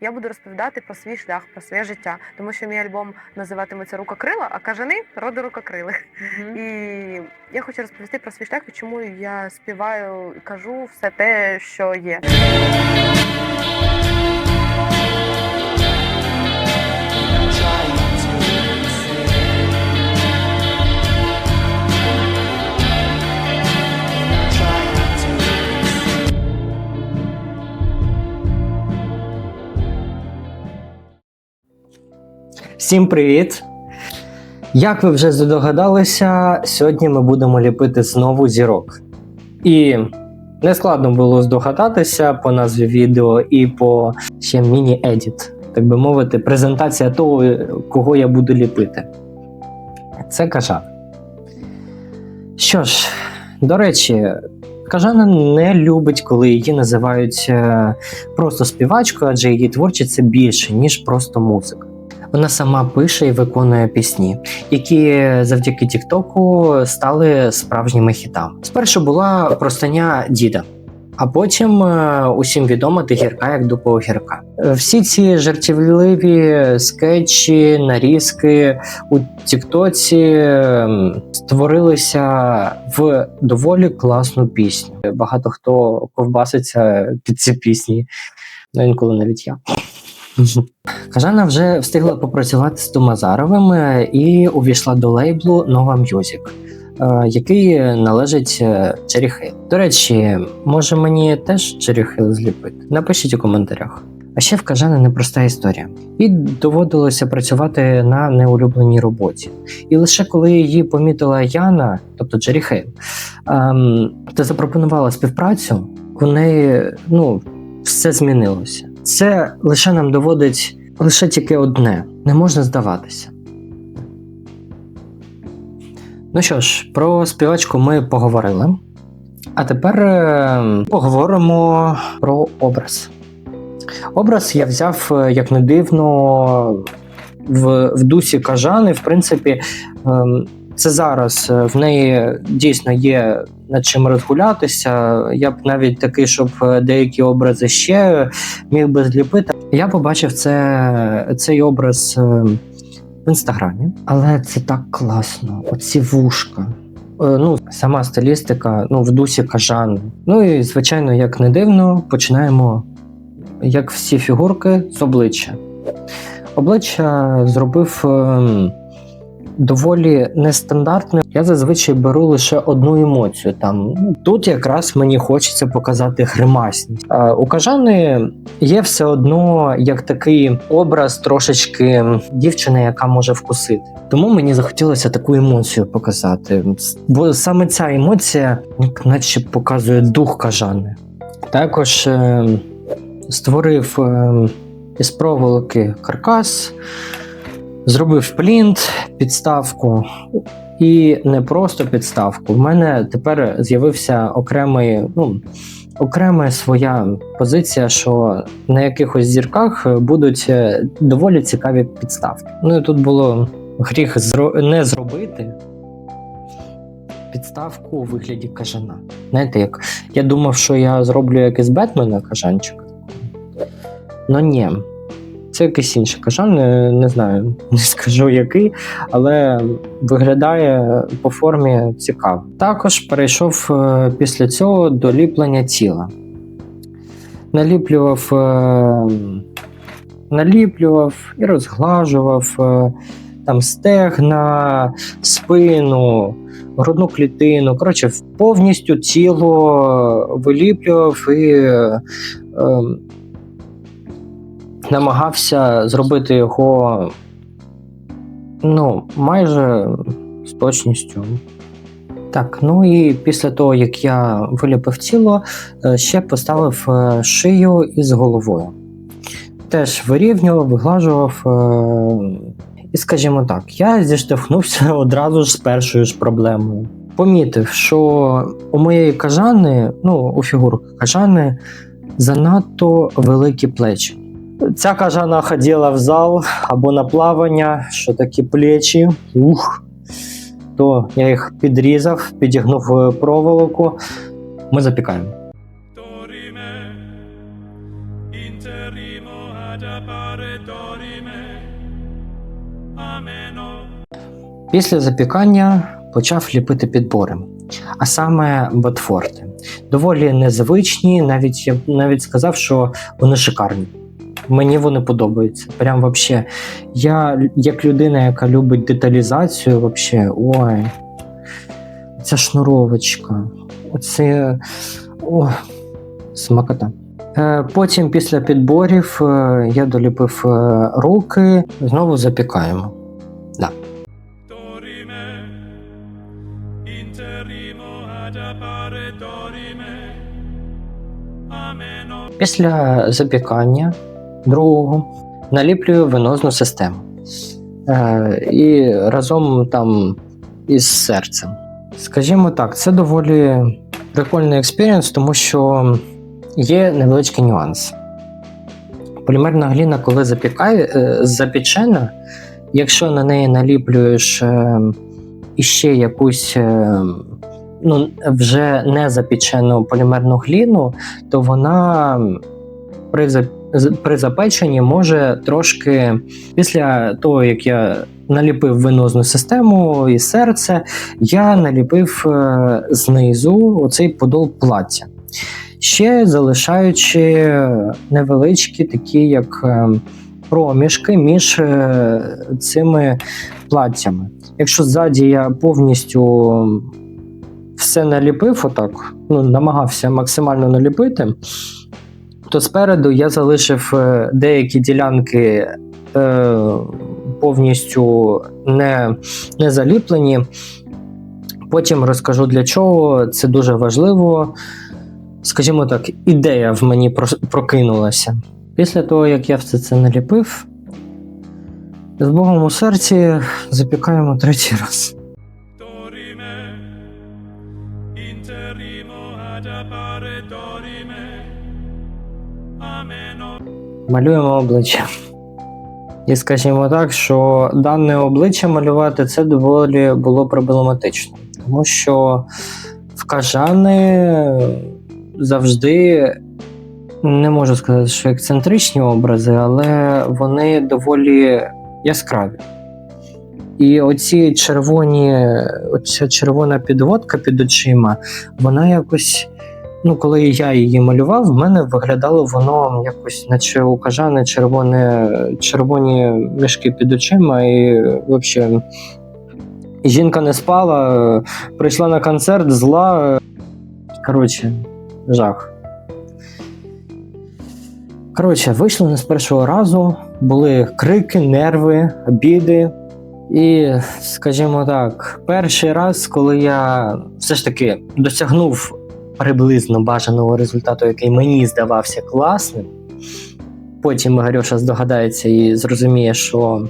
я буду розповідати про свій шлях, про своє життя, тому що мій альбом називатиметься Рукокрила, а кажани роду рукокрилих. І я хочу розповісти про свій шлях і чому я співаю і кажу все те, що є. Всім привіт! Як ви вже здогадалися, сьогодні ми будемо ліпити знову зірок. І не складно було здогадатися по назві відео і по ще міні-едіт, так би мовити, презентація того, кого я буду ліпити. Це кажан. Що ж, до речі, кажана не любить, коли її називають е, просто співачкою, адже її творчість це більше, ніж просто музика. Вона сама пише і виконує пісні, які завдяки Тіктоку стали справжніми хітами. Спершу була простиня діда, а потім е, усім відома ти гірка як дупа у гірка. Е, Всі ці жартівливі скетчі, нарізки у Тіктоці ем, створилися в доволі класну пісню. Багато хто ковбаситься під ці пісні, ну інколи навіть я. Кажана вже встигла попрацювати з Томазаровим е, і увійшла до лейблу Нова Мюзик, який належить е, До речі, може мені теж Джері Хейл зліпити? Напишіть у коментарях. А ще в Кажани непроста історія. Їй доводилося працювати на неулюбленій роботі. І лише коли її помітила Яна, тобто Джері Хейл, ем, та запропонувала співпрацю, у неї ну, все змінилося. Це лише нам доводить лише тільки одне: не можна здаватися. Ну що ж, про співачку ми поговорили. А тепер е, поговоримо про образ. Образ я взяв, е, як не дивно, в, в дусі кажани. В принципі, ем, це зараз е, в неї дійсно є над чим розгулятися. Я б навіть такий, щоб е, деякі образи ще міг би зліпити. Я побачив це, цей образ е, в інстаграмі, але це так класно. Оці вушка. Е, Ну, сама стилістика, ну, в дусі кажан. Ну і, звичайно, як не дивно, починаємо, як всі фігурки, з обличчя. Обличчя зробив ем, доволі нестандартне. Я зазвичай беру лише одну емоцію. Там ну, тут якраз мені хочеться показати гримасність. А у кажани є все одно як такий образ трошечки дівчини, яка може вкусити. Тому мені захотілося таку емоцію показати. Бо саме ця емоція, наче показує дух кажани. Також е, створив е, із проволоки каркас. Зробив плінт, підставку і не просто підставку. В мене тепер з'явився окремий, ну, окрема своя позиція, що на якихось зірках будуть е, доволі цікаві підставки. Ну і тут було гріх зро... не зробити підставку у вигляді кажана. Знаєте, як я думав, що я зроблю як із Бетмена кажанчик. Ну ні. Це якийсь інший кажан, не, не знаю, не скажу який, але виглядає по формі цікаво. Також перейшов е, після цього до ліплення тіла. Наліплював, е, наліплював і розглажував е, там стегна, спину, грудну клітину. Коротше, повністю тіло виліплював і. Намагався зробити його ну, майже з точністю. Так, ну і після того, як я виліпив тіло, е, ще поставив е, шию із головою. Теж вирівнював, виглажував. е, І, скажімо так, я зіштовхнувся одразу ж з першою ж проблемою. Помітив, що у моєї кажани, ну, у фігурки кажани, занадто великі плечі. Ця кажана ходила в зал або на плавання, що такі плечі. Ух. То я їх підрізав, підігнув е, проволоку. Ми запікаємо. Після запікання почав ліпити підбори, а саме ботфорти. Доволі незвичні, навіть я навіть сказав, що вони шикарні. Мені вони подобаються. Прям вообще. Я як людина, яка любить деталізацію, вообще, ой. Ця шнуровочка. Оце. О, смакота. Е, Потім, після підборів, е, я доліпив е, руки, знову запікаємо. Ameno. Після запікання другого наліплюю венозну систему. Е, і разом там із серцем. Скажімо так, це доволі прикольний експірієнс, тому що є невеличкий нюанс. Полімерна гліна, коли запікає, е, запічена, якщо на неї наліплюєш е, іще якусь е, ну, вже не запічену полімерну гліну, то вона при, при запеченні може трошки після того, як я наліпив венозну систему і серце, я наліпив е, знизу оцей подол плаття. Ще залишаючи невеличкі такі, як е, проміжки між е, цими платтями. Якщо ззаді я повністю все наліпив, отак, ну, намагався максимально наліпити, то спереду я залишив е, деякі ділянки е, повністю не, не заліплені. Потім розкажу для чого. Це дуже важливо. Скажімо так, ідея в мені прокинулася. Після того, як я все це наліпив, з Богом у серці запікаємо третій раз. Dorime. Малюємо обличчя. І скажімо так, що дане обличчя малювати це доволі було проблематично, тому що в кажани завжди не можу сказати, що ексцентричні образи, але вони доволі яскраві. І оці червоні, оця червона підводка під очима, вона якось ну, коли я її малював, в мене виглядало воно якось, наче у кажани червоне, червоні мішки під очима, і взагалі. Жінка не спала, прийшла на концерт, зла. Коротше, жах. Коротше, вийшло не з першого разу, були крики, нерви, обіди. І, скажімо так, перший раз, коли я все ж таки досягнув приблизно бажаного результату, який мені здавався класним. Потім Ігорьоша здогадається і зрозуміє, що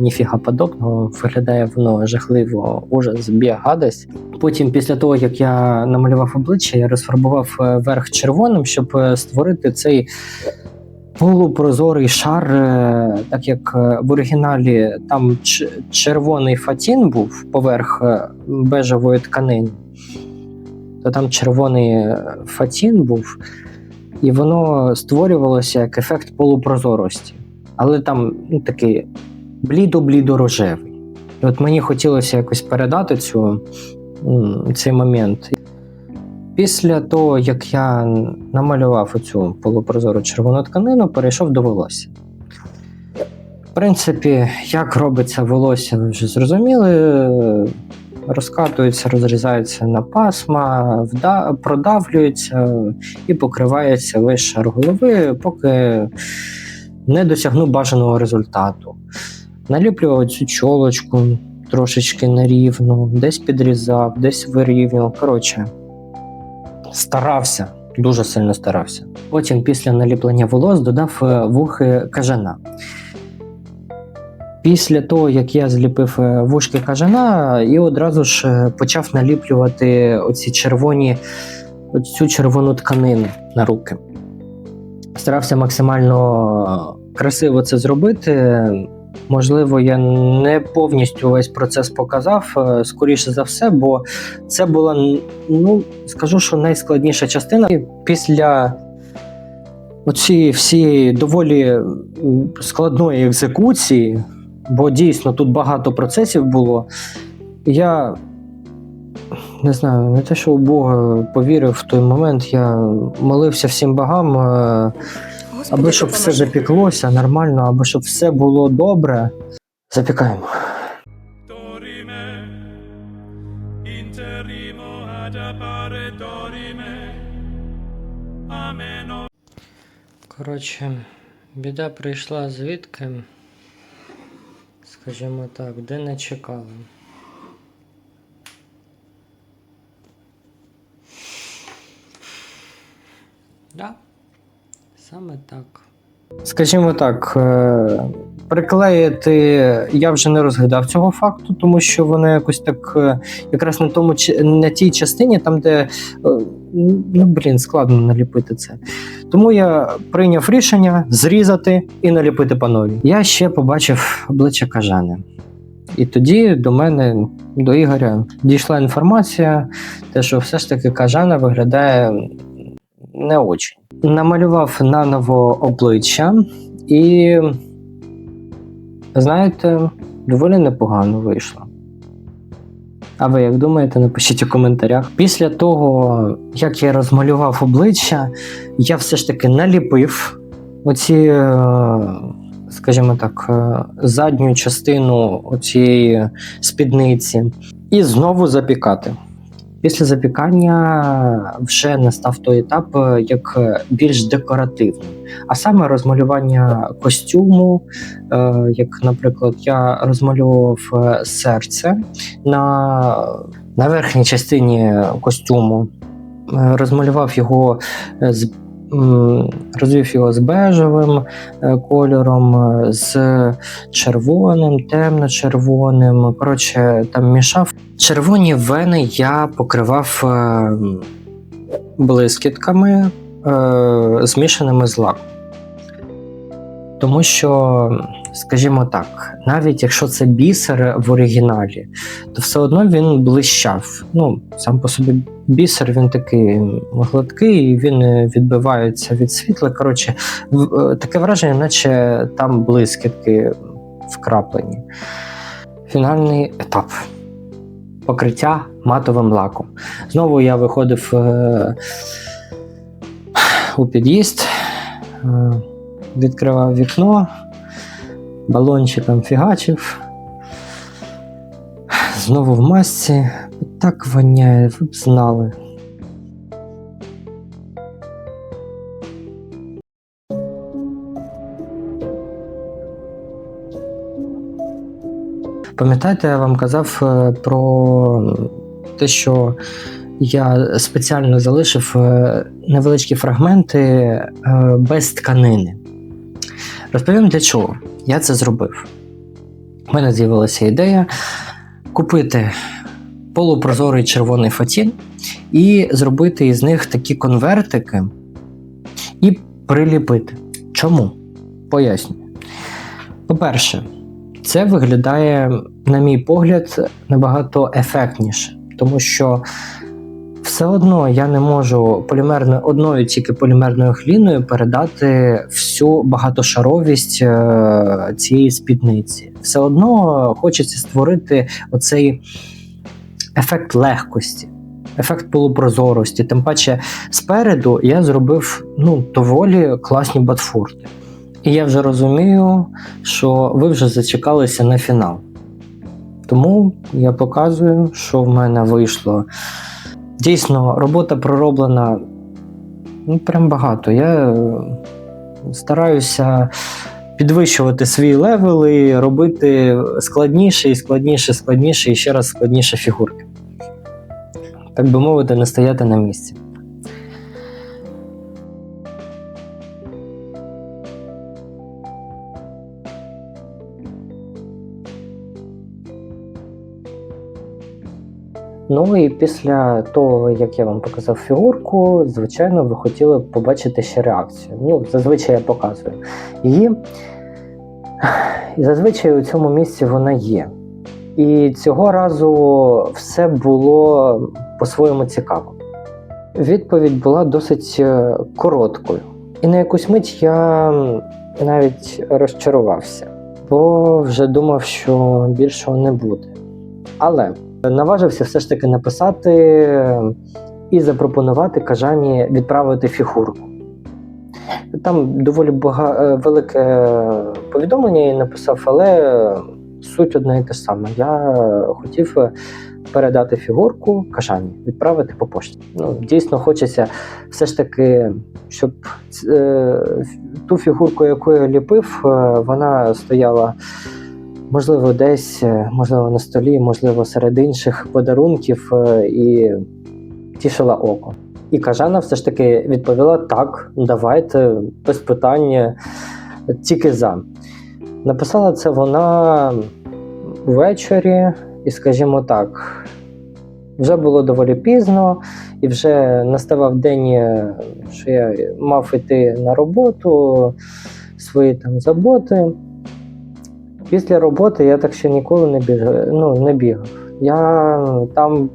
ніфіга подобного, виглядає воно жахливо, ужас, біг, гадость. Потім, після того, як я намалював обличчя, я розфарбував е, верх червоним, щоб е, створити цей полупрозорий шар, е, так як в оригіналі там червоний фатін був поверх бежевої тканини то там червоний е, фатін був, і воно створювалося як ефект полупрозорості. Але там ну, такий блідо-блідо-рожевий. І от мені хотілося якось передати цю, цей момент. Після того, як я намалював оцю полупрозору червону тканину, перейшов до волосся. В принципі, як робиться волосся, ви вже зрозуміли розкатується, розрізається на пасма, продавлюється і покривається весь шар голови, поки не досягну бажаного результату. Наліплював цю чолочку трошечки нерівну, десь підрізав, десь вирівнював. Коротше, старався, дуже сильно старався. Потім, після наліплення волос, додав е, вухи кажана. Після того, як я зліпив е, вушки кажана, і одразу ж е, почав наліплювати оці червоні, оцю червону тканину на руки. Старався максимально красиво це зробити. Можливо, я не повністю весь процес показав, е, скоріше за все, бо це була, ну, скажу, що найскладніша частина. Після оці всі доволі складної екзекуції, бо дійсно тут багато процесів було. Я не знаю, не те, що у Бога повірив в той момент, я молився всім богам, е, аби щоб все запіклося нормально, аби щоб все було добре. Запікаємо. Коротше, біда прийшла звідки, скажімо так, де не чекали. Да, саме так. Скажімо так, е, приклеїти я вже не розглядав цього факту, тому що воно якось так е, якраз на тому на тій частині, там, де е, ну блін, складно наліпити це. Тому я прийняв рішення зрізати і наліпити по новій. Я ще побачив обличчя кажани. І тоді до мене, до Ігоря, дійшла інформація, те, що все ж таки кажана виглядає не очень. Намалював наново обличчя, і, знаєте, доволі непогано вийшло. А ви як думаєте, напишіть у коментарях. Після того, як я розмалював обличчя, я все ж таки наліпив оці, е, скажімо так, е, задню частину цієї спідниці і знову запікати. Після запікання вже настав той етап е, як е, більш декоративний, а саме розмалювання костюму. е, Як, наприклад, я розмальовував е, серце на, на верхній частині костюму, розмалював його з розвів його з бежевим е, кольором, е, з червоним, темно-червоним. Коротше, там мішав. Червоні вени я покривав е, блискітками, змішаними з лаком. Тому що, скажімо так, навіть якщо це бісер в оригіналі, то все одно він блищав. Ну, сам по собі бісер він такий гладкий, і він е, відбивається від світла. Коротше, е, таке враження, наче там блискітки вкраплені. Фінальний етап. Покриття матовим лаком. Знову я виходив е, у під'їзд, відкривав вікно, балончиком фігачив. Знову в масці. Так воняє, ви б знали. Пам'ятаєте, я вам казав е, про те, що я спеціально залишив е, невеличкі фрагменти е, без тканини. Розповім для чого я це зробив. У мене з'явилася ідея купити полупрозорий червоний фатін і зробити із них такі конвертики і приліпити. Чому? Пояснюю. По-перше, це виглядає, на мій погляд, набагато ефектніше, тому що все одно я не можу полімерною одною тільки полімерною гліною передати всю багатошаровість е, цієї спідниці. Все одно хочеться створити оцей ефект легкості, ефект полупрозорості. Тим паче спереду я зробив ну, доволі класні батфорти. І я вже розумію, що ви вже зачекалися на фінал. Тому я показую, що в мене вийшло. Дійсно, робота пророблена ну, прям багато. Я е, стараюся підвищувати свій левел і робити складніше і складніше, складніше і ще раз складніше фігурки. Так би мовити, не стояти на місці. Ну і після того, як я вам показав фігурку, звичайно, ви хотіли б побачити ще реакцію. Ну, зазвичай я показую її. І зазвичай у цьому місці вона є. І цього разу все було по-своєму цікаво. Відповідь була досить е, короткою. І на якусь мить я навіть розчарувався, бо вже думав, що більшого не буде. Але наважився все ж таки написати і запропонувати кажані відправити фігурку. Там доволі бага... е, велике повідомлення я написав, але суть одна і те саме. Я хотів передати фігурку кажані, відправити по пошті. Ну, дійсно хочеться все ж таки, щоб е, ту фігурку, яку я ліпив, е, вона стояла. Можливо, десь, можливо, на столі, можливо, серед інших подарунків і тішила око. І кажана все ж таки відповіла: так, давайте, без питання, тільки за. Написала це вона ввечері, і, скажімо так, вже було доволі пізно, і вже наставав день, що я мав йти на роботу, свої там заботи. Після роботи я так ще ніколи не бігав. Ну, не бігав. Я там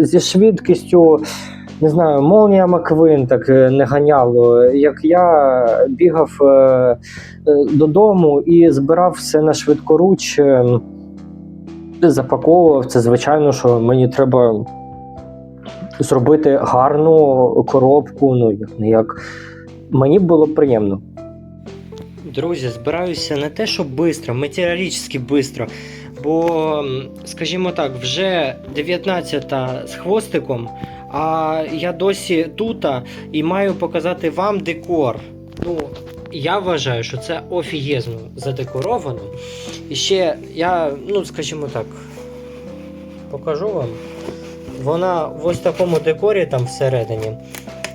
зі швидкістю, не знаю, молнія Маквин так е, не ганяло. Як я бігав е, е, додому і збирав все на швидкоруч, запаковував це, звичайно, що мені треба зробити гарну коробку. Ну, як як. Мені було приємно. Друзі, збираюся не те, що швидко, матеріалічно швидко. Бо, скажімо так, вже 19 з хвостиком, а я досі тут і маю показати вам декор. Ну, я вважаю, що це офігезно задекоровано. І ще я, ну, скажімо так, покажу вам. Вона в ось такому декорі там всередині.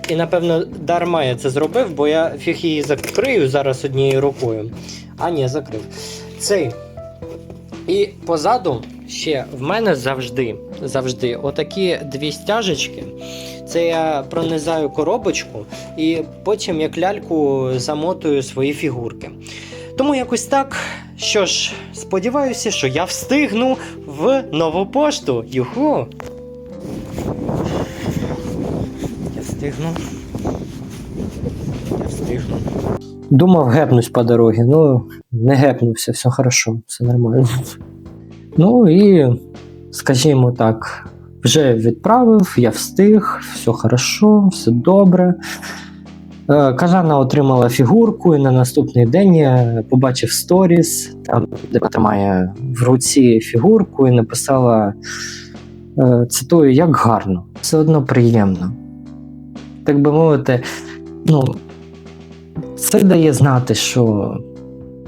І напевно дарма я це зробив, бо я фіг її закрию зараз однією рукою. А ні, закрив. Цей. І позаду ще в мене завжди, завжди отакі дві стяжечки. Це я пронизаю коробочку і потім як ляльку замотую свої фігурки. Тому якось так. Що ж, сподіваюся, що я встигну в нову пошту. Юху! Я встигну. Я встигну. Думав, гепнусь по дорозі. Ну, не гепнувся, все хорошо, все нормально. Ну і, скажімо так, вже відправив, я встиг, все хорошо, все добре. Е, Кажана отримала фігурку, і на наступний день я побачив сторіс, там, де тримає в руці фігурку, і написала: е, цитую, як гарно, все одно приємно. Так би мовити, ну, це дає знати, що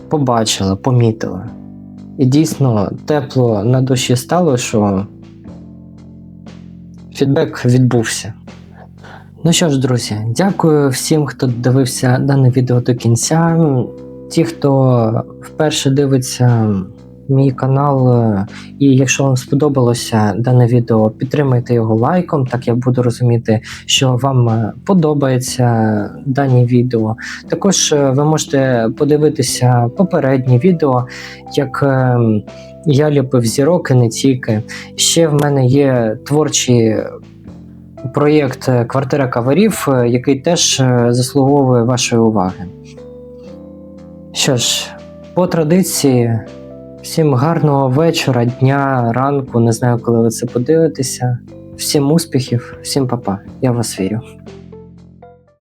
побачила, помітила. І дійсно тепло на душі стало, що фідбек відбувся. Ну що ж, друзі, дякую всім, хто дивився дане відео до кінця. Ті, хто вперше дивиться мій канал, і якщо вам сподобалося дане відео, підтримайте його лайком, так я буду розуміти, що вам е, подобається дані відео. Також е, ви можете подивитися попередні відео, як е, я ліпив зірок і не тільки. Ще в мене є творчі проєкт Квартира каверів, який теж заслуговує вашої уваги. Що ж, по традиції, всім гарного вечора, дня, ранку, не знаю, коли ви це подивитеся. Всім успіхів, всім па-па. Я вас вірю.